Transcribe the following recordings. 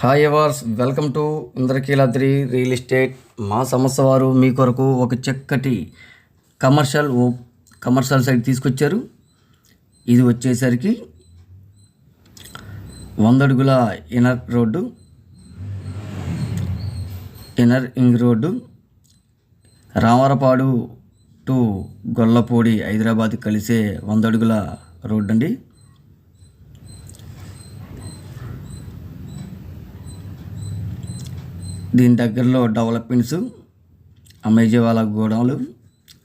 Hi viewers welcome to Indrakeeladri real estate. మా సంస్థ వారు మీ కొరకు ఒక చక్కటి కమర్షియల్ ఓ కమర్షియల్ సైట్ తీసుకొచ్చారు. ఇది వచ్చేసరికి వంద అడుగుల inner road inner ring road Ramavarappadu to Gollapudi Hyderabad కలిసే వంద అడుగుల రోడ్డు అండి దీని దగ్గరలో డెవలప్మెంట్స్ అమేజవాల వాళ్ళ గోడౌన్లు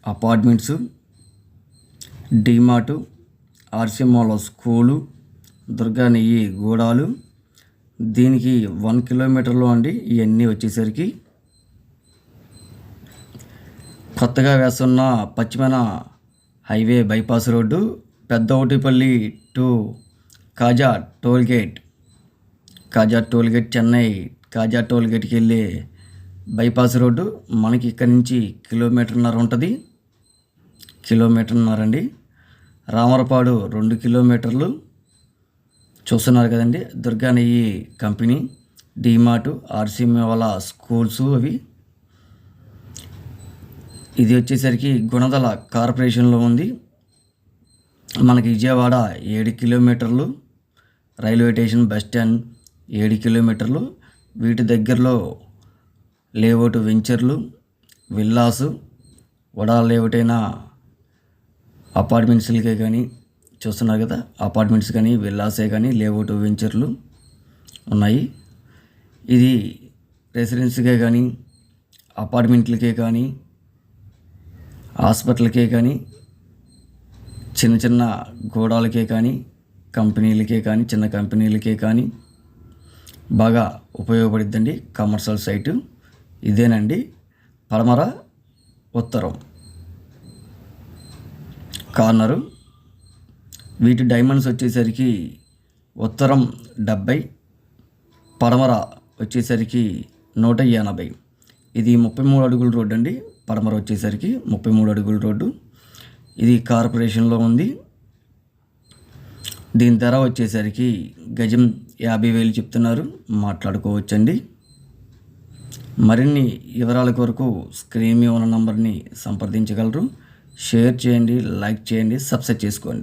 అపార్ట్మెంట్స్ డిమార్టు ఆర్సీఎంఓల స్కూలు దుర్గా నెయ్యి గూడాలు. దీనికి వన్ కిలోమీటర్లో అండి ఇవన్నీ వచ్చేసరికి. కొత్తగా వేస్తున్న పశ్చిమన హైవే బైపాస్ రోడ్డు పెద్ద ఓటిపల్లి to Kaja toll gate. Kaja toll gate Chennai Kaja toll గేట్కి వెళ్ళే బైపాస్ రోడ్డు మనకి ఇక్కడి నుంచి కిలోమీటర్న్నర ఉంటుంది. కిలోమీటర్న్నర అండి. రామరపాడు రెండు కిలోమీటర్లు. చూస్తున్నారు కదండి దుర్గా నెయ్యి కంపెనీ డీమార్ట్ ఆర్సీఎం వాళ్ళ స్కూల్స్ అవి. ఇది వచ్చేసరికి గుణదల కార్పొరేషన్లో ఉంది. మనకి విజయవాడ ఏడు కిలోమీటర్లు రైల్వే స్టేషన్ బస్ స్టాండ్ ఏడు కిలోమీటర్లు వీటి దగ్గరలో లేఅవుట్ వెంచర్లు విల్లాసు వడా లేఅవుట్ అయిన అపార్ట్మెంట్స్లకే కానీ చూస్తున్నారు కదా అపార్ట్మెంట్స్ కానీ విల్లాసే కానీ లేఅవుట్ వెంచర్లు ఉన్నాయి. ఇది రెసిడెన్సీకే కానీ అపార్ట్మెంట్లకే కానీ హాస్పిటల్కే కానీ చిన్న చిన్న గోడాలకే కానీ కంపెనీలకే కానీ చిన్న కంపెనీలకే కానీ బాగా ఉపయోగపడిద్దండి కమర్షియల్ సైటు. ఇదేనండి పడమర ఉత్తరం. కార్నరు. వీటి డైమండ్స్ వచ్చేసరికి ఉత్తరం డెబ్బై పడమర వచ్చేసరికి నూట ఎనభై. ఇది ముప్పై మూడు అడుగుల రోడ్డు అండి పడమర వచ్చేసరికి ముప్పై మూడు అడుగుల రోడ్డు. ఇది కార్పొరేషన్లో ఉంది. దీని ధర వచ్చేసరికి గజం యాభై వేలు చెప్తున్నారు. మాట్లాడుకోవచ్చండి. మరిన్ని వివరాల కొరకు స్క్రీన్ మీద ఉన్న నంబర్ని సంప్రదించగలరు. షేర్ చేయండి లైక్ చేయండి సబ్స్క్రైబ్ చేసుకోండి.